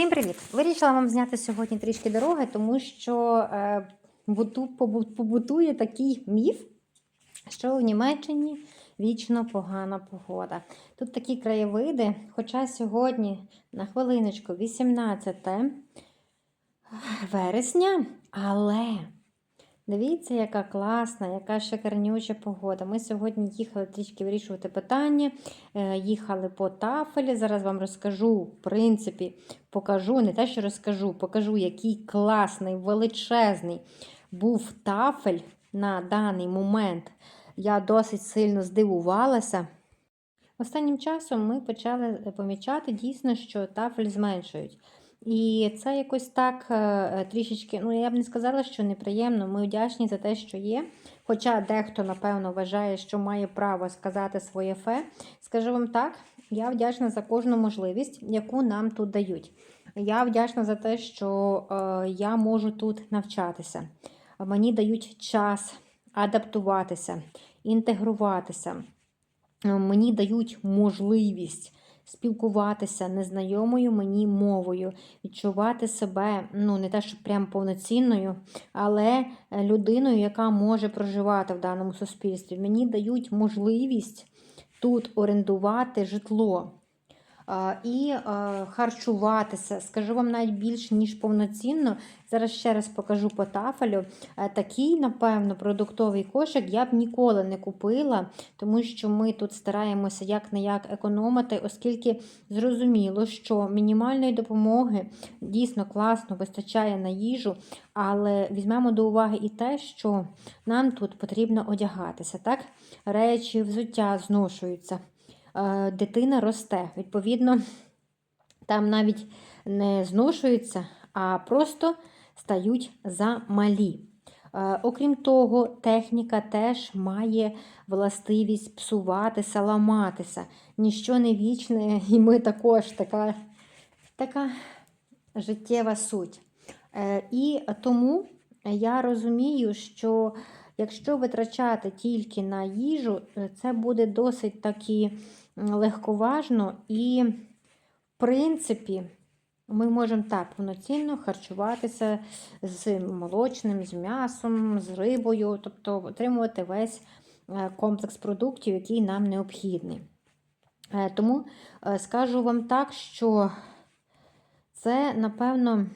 Всім привіт! Вирішила вам зняти сьогодні трішки дороги, тому що е, буту, побутує такий міф, що в Німеччині вічно погана погода. Тут такі краєвиди, хоча сьогодні на хвилиночку 18 вересня, але дивіться, яка класна, яка шикарнюча погода. Ми сьогодні їхали трішки вирішувати питання, е, їхали по тафелі. Зараз вам розкажу, в принципі, покажу, не те, що розкажу, покажу, який класний, величезний був тафель на даний момент. Я досить сильно здивувалася. Останнім часом ми почали помічати дійсно, що тафель зменшують. І це якось так е, трішечки, ну я б не сказала, що неприємно. Ми вдячні за те, що є. Хоча дехто, напевно, вважає, що має право сказати своє фе. Скажу вам так, я вдячна за кожну можливість, яку нам тут дають. Я вдячна за те, що е, я можу тут навчатися. Мені дають час адаптуватися, інтегруватися. Мені дають можливість спілкуватися незнайомою мені мовою, відчувати себе, ну не те, що прям повноцінною, але е, людиною, яка може проживати в даному суспільстві. Мені дають можливість тут орендувати житло. І харчуватися, скажу вам навіть більш ніж повноцінно. Зараз ще раз покажу по тафелю. Е, Такий, напевно, продуктовий кошик я б ніколи не купила, тому що ми тут стараємося як не як економити, оскільки зрозуміло, що мінімальної допомоги дійсно класно вистачає на їжу, але візьмемо до уваги і те, що нам тут потрібно одягатися. так? Речі, взуття зношуються. Е, Дитина росте. Відповідно, там навіть не зношуються, а просто стають замалі. Е, Окрім того, техніка теж має властивість псуватися, ламатися. Ніщо не вічне, і ми також така, така життєва суть. Е, І тому я розумію, що якщо витрачати тільки на їжу, е, це буде досить таки легковажно і, в принципі, ми можемо так повноцінно харчуватися з молочним, з м'ясом, з рибою, тобто отримувати весь е, комплекс продуктів, який нам необхідний. Е, Тому скажу вам так, що це, напевно,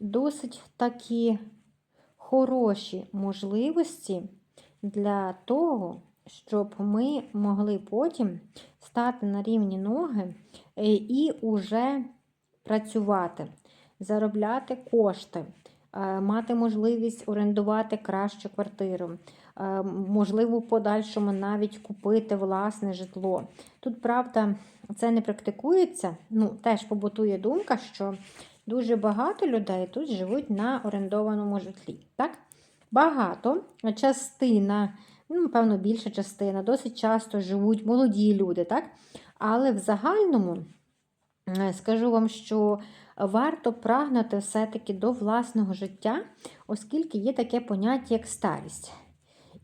досить такі хороші можливості для того, щоб ми могли потім стати на рівні ноги е, і уже працювати, заробляти кошти, е, мати можливість орендувати кращу квартиру, е, можливо, в подальшому навіть купити власне житло. Тут, правда, це не практикується. Ну, теж побутує думка, що дуже багато людей тут живуть на орендованому житлі. Так? Багато, частина, ну, певно, більша частина, досить часто живуть молоді люди, так? Але в загальному е, скажу вам, що варто прагнути все-таки до власного життя, оскільки є таке поняття, як старість.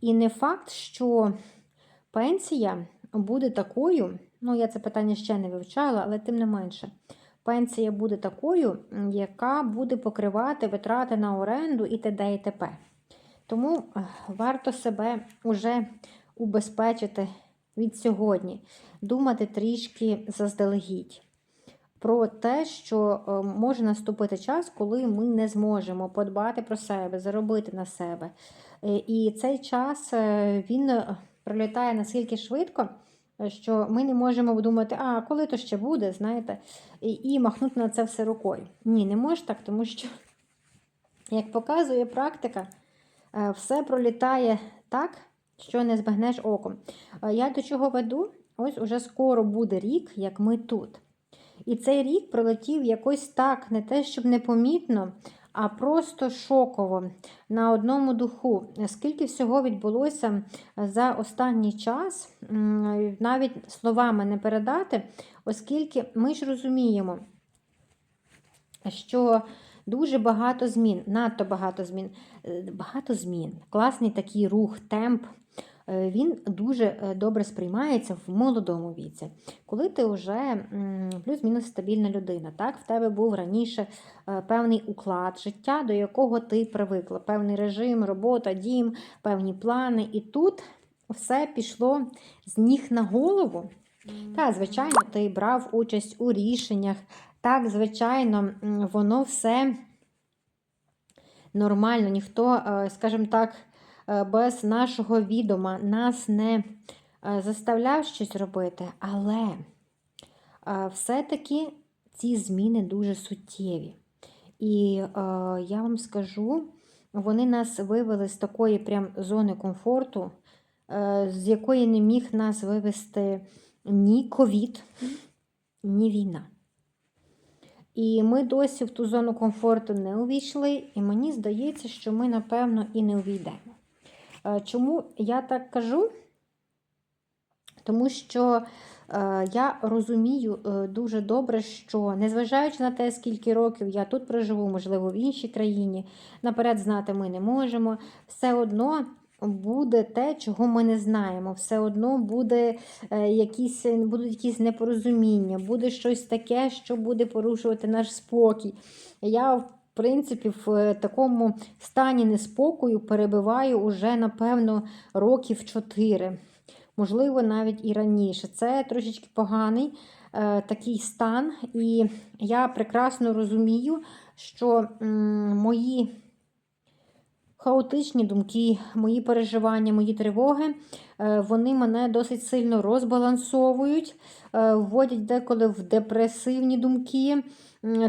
І не факт, що пенсія буде такою, ну, я це питання ще не вивчала, але тим не менше. Пенсія буде такою, яка буде покривати витрати на оренду і т.д. і т.п. Тому е, варто себе уже убезпечити від сьогодні, думати трішки заздалегідь про те, що е, може наступити час, коли ми не зможемо подбати про себе, заробити на себе. Е, І цей час він пролітає наскільки швидко, що ми не можемо думати, а коли то ще буде, знаєте, і, і махнути на це все рукою. Ні, не може так, тому що, як показує практика, е, все пролітає так, що не збагнеш оком. Е, Я до чого веду? Ось уже скоро буде рік, як ми тут. І цей рік пролетів якось так, не те, щоб непомітно, а просто шоково на одному духу. Скільки всього відбулося за останній час, навіть словами не передати, оскільки ми ж розуміємо, що дуже багато змін, надто багато змін, Е, багато змін, класний такий рух, темп. Е, він дуже е, добре сприймається в молодому віці. Коли ти вже плюс-мінус стабільна людина, так, в тебе був раніше е, певний уклад життя, до якого ти привикла, певний режим, робота, дім, певні плани. І тут все пішло з ніг на голову. Так, звичайно, ти брав участь у рішеннях. Так, звичайно, воно все нормально. Ніхто, скажімо так, без нашого відома нас не е, заставляв щось робити, але е, все-таки ці зміни дуже суттєві. І е, я вам скажу, вони нас вивели з такої прям зони комфорту, е, з якої не міг нас вивести ні ковід, ні війна. І ми досі в ту зону комфорту не увійшли, і мені здається, що ми, напевно, і не увійдемо. Е, Чому я так кажу? Тому що е, я розумію е, дуже добре, що незважаючи на те, скільки років я тут проживу, можливо, в іншій країні, наперед знати ми не можемо, все одно буде те, чого ми не знаємо. Все одно буде якісь, будуть якісь непорозуміння, буде щось таке, що буде порушувати наш спокій. Я, принципі, в е, такому стані неспокою перебиваю уже, напевно, років 4. Можливо, навіть і раніше. Це трошечки поганий е, такий стан, і я прекрасно розумію, що м, мої хаотичні думки, мої переживання, мої тривоги, е, вони мене досить сильно розбалансовують, е, вводять деколи в депресивні думки.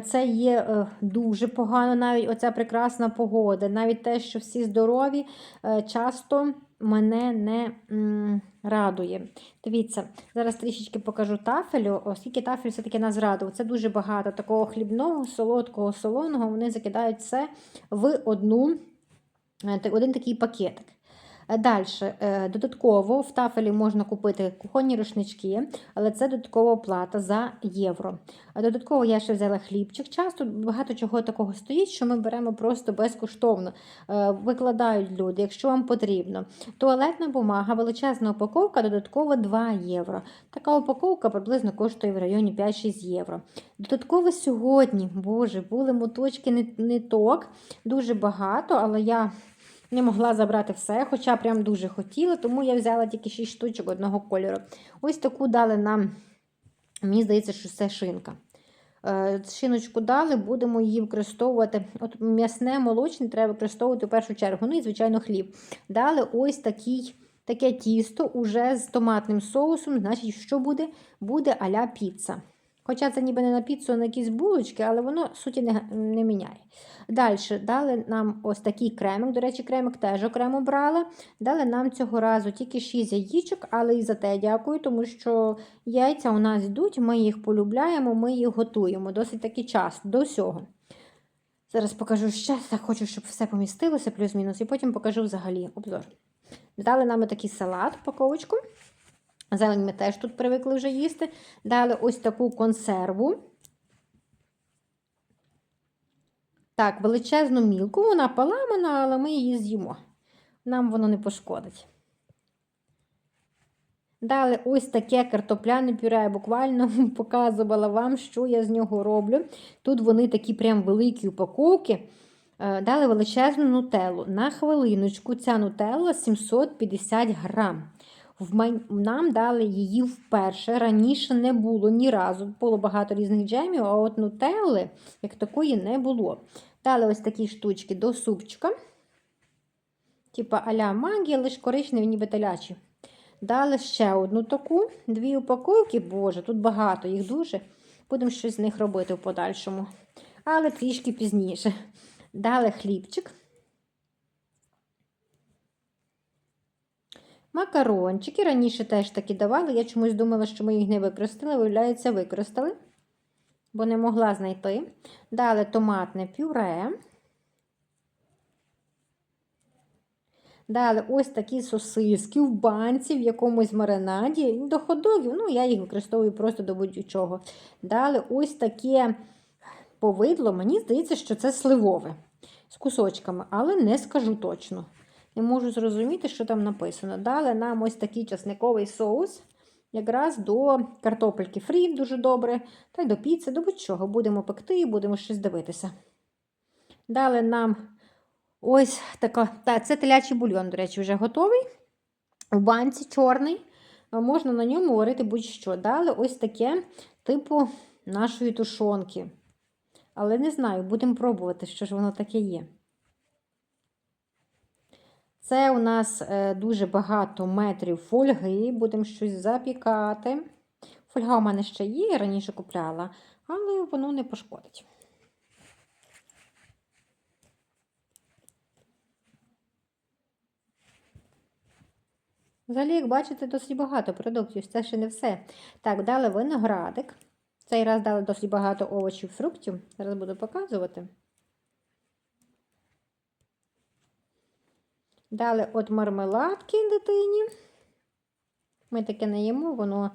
Це є е, дуже погано, навіть оця прекрасна погода, навіть те, що всі здорові, часто мене не радує. Дивіться, зараз трішечки покажу тафелю, оскільки тафель все-таки нас радував. Це дуже багато такого хлібного, солодкого, солоного. Вони закидають все в одну, один такий пакетик. Далі, додатково в тафелі можна купити кухонні рушнички, але це додаткова оплата за євро. А Додатково я ще взяла хлібчик. Часто багато чого такого стоїть, що ми беремо просто безкоштовно. Е, Викладають люди, якщо вам потрібно. Туалетна бумага, величезна упаковка, додатково 2 євро. Така упаковка приблизно коштує в районі 5-6 євро. Додатково сьогодні, боже, були моточки ни- ниток, дуже багато, але я не могла забрати все, хоча прям дуже хотіла, тому я взяла тільки 6 штучок одного кольору. Ось таку дали нам, мені здається, що це шинка. Е, Шиночку дали, будемо її використовувати. От м'ясне, молочне треба використовувати в першу чергу. Ну і, звичайно, хліб. Дали ось такий, таке тісто уже з томатним соусом. Значить, що буде? Буде а-ля піца. Хоча це ніби не на піцу, а на якісь булочки, але воно суті не, не міняє. Далі дали нам ось такий кремик. До речі, кремик теж окремо брала. Дали нам цього разу тільки 6 яєчок, але і за те дякую, тому що яйця у нас йдуть, ми їх полюбляємо, ми їх готуємо. Досить таки часто до всього. Зараз покажу ще, так хочу, щоб все помістилося, плюс-мінус, і потім покажу взагалі обзор. Дали нам такий салат, упаковочку. Зелень ми теж тут привикли вже їсти. Дали ось таку консерву. Так, величезну мілку, вона поламана, але ми її з'їмо. Нам воно не пошкодить. Дали ось таке картопляне пюре, я буквально показувала вам, що я з нього роблю. Тут вони такі прям великі упаковки. Е, Дали величезну нутеллу. На хвилиночку ця нутелла 750 грам. Нам дали її вперше. Раніше не було ні разу. Було багато різних джемів, а от нутелли, як такої, не було. Дали ось такі штучки до супчика. Типа аля магія, лише коричневі, ніби телячі. Дали ще одну таку, дві упаковки, боже, тут багато їх дуже. Будемо щось з них робити в подальшому. Але трішки пізніше. Дали хлібчик. Макарончики. Раніше теж такі давали. Я чомусь думала, що ми їх не використали. Виявляється, використали, бо не могла знайти. Дали томатне пюре. Дали ось такі сосиски в банці, в якомусь маринаді. До ходогів, ну, я їх використовую просто до будь-чого. Дали ось таке повидло. Мені здається, що це сливове з кусочками, але не скажу точно. Не можу зрозуміти, що там написано. Дали нам ось такий часниковий соус, якраз до картопельки фрі дуже добре, та й до піци, до будь-чого. Будемо пекти і будемо щось дивитися. Дали нам ось така, та, це телячий бульйон, до речі, вже готовий. У банці чорний. Можна на ньому варити будь-що. Дали ось таке, типу нашої тушонки. Але не знаю, будемо пробувати, що ж воно таке є. Це у нас е, дуже багато метрів фольги, будемо щось запікати. Фольга у мене ще є, раніше купляла, але воно не пошкодить. Взагалі, як бачите, досить багато продуктів, це ще не все. Так, дали виноградик. Цей раз дали досить багато овочів, фруктів. Зараз буду показувати. Дали от мармеладки дитині. Ми таке не їмо, воно.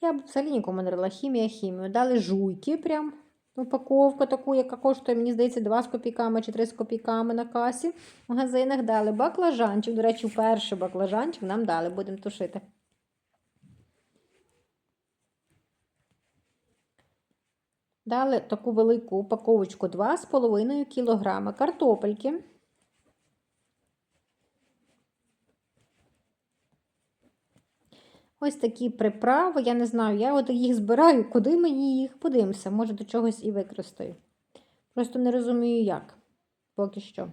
Я б взагалі нікому не дала хімія, хімію. Дали жуйки прям. Упаковку таку, яка коштує, мені здається, 2 з копійками чи 3 з копійками на касі. В магазинах дали баклажанчик. До речі, перший баклажанчик нам дали, будемо тушити. Дали таку велику упаковочку 2,5 кг картопельки. Ось такі приправи, я не знаю, я от їх збираю, куди мені їх подивимося, може до чогось і використаю. Просто не розумію, як. Поки що,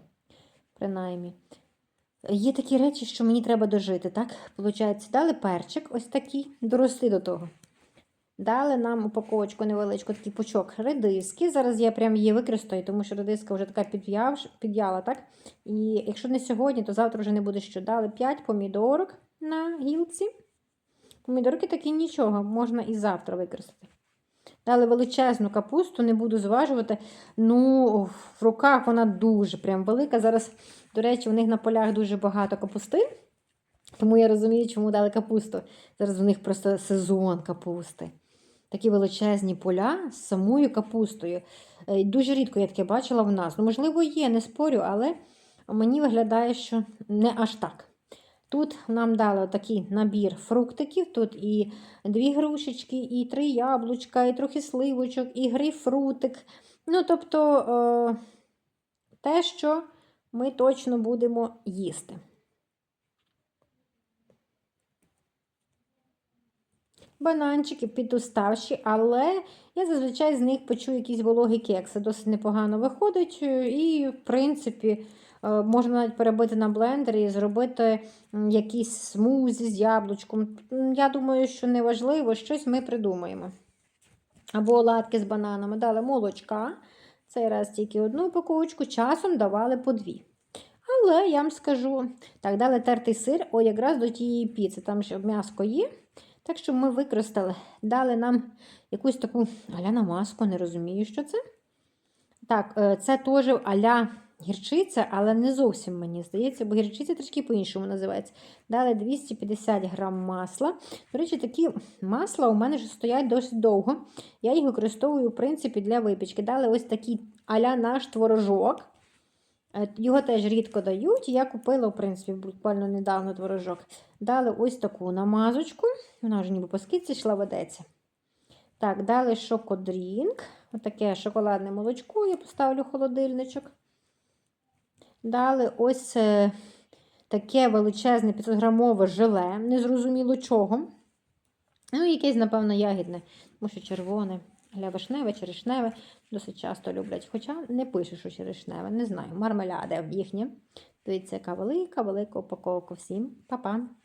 принаймні. Є такі речі, що мені треба дожити, так? Получається, дали перчик ось такий, доросли до того. Дали нам упаковочку невеличку, такий пучок редиски. Зараз я прям її використаю, тому що редиска вже така підв'яв, підв'яла, так? І якщо не сьогодні, то завтра вже не буде що. Дали 5 помідорок на гілці. Помідорки такі нічого, можна і завтра використати. Дали величезну капусту, не буду зважувати. Ну, в руках вона дуже прям велика. Зараз, до речі, у них на полях дуже багато капусти. Тому я розумію, чому дали капусту. Зараз у них просто сезон капусти. Такі величезні поля з самою капустою. Е, Дуже рідко я таке бачила в нас. Ну, можливо, є, не спорю, але мені виглядає, що не аж так. Тут нам дали такий набір фруктиків. Тут і дві грушечки, і три яблучка, і трохи сливочок, і грейпфрутик. Ну, тобто е, те, що ми точно будемо їсти. Бананчики підуставші, але я зазвичай з них почую якісь вологі кекси. Досить непогано виходить. І, в принципі, е, можна навіть перебити на блендері і зробити якісь смузі з яблучком. Я думаю, що неважливо, щось ми придумаємо. Або оладки з бананами. Дали молочка. Цей раз тільки одну упаковочку, часом давали по дві. Але я вам скажу, так, дали тертий сир, о, якраз до тієї піци. Там ще м'яско є. Так що ми використали, дали нам якусь таку аля маску, не розумію, що це. Так, е, це теж аля гірчиця, але не зовсім мені здається, бо гірчиця трішки по-іншому називається. Дали 250 грам масла. До речі, такі масла у мене вже стоять досить довго. Я їх використовую, в принципі, для випічки. Дали ось такий аля наш творожок. Е, Його теж рідко дають. Я купила, в принципі, буквально недавно творожок. Дали ось таку намазочку. Вона вже ніби по скидці йшла ведеться. Так, дали шокодрінк. Отаке шоколадне молочко, я поставлю в холодильничок. Дали ось е, таке величезне 500-грамове желе, незрозуміло чого. Ну, якесь, напевно, ягідне, тому що червоне. Гля вишневе, черешневе досить часто люблять. Хоча не пише, що черешневе, не знаю. Мармеляди їхні. Дивіться, яка велика, велика упаковка всім. Па-па!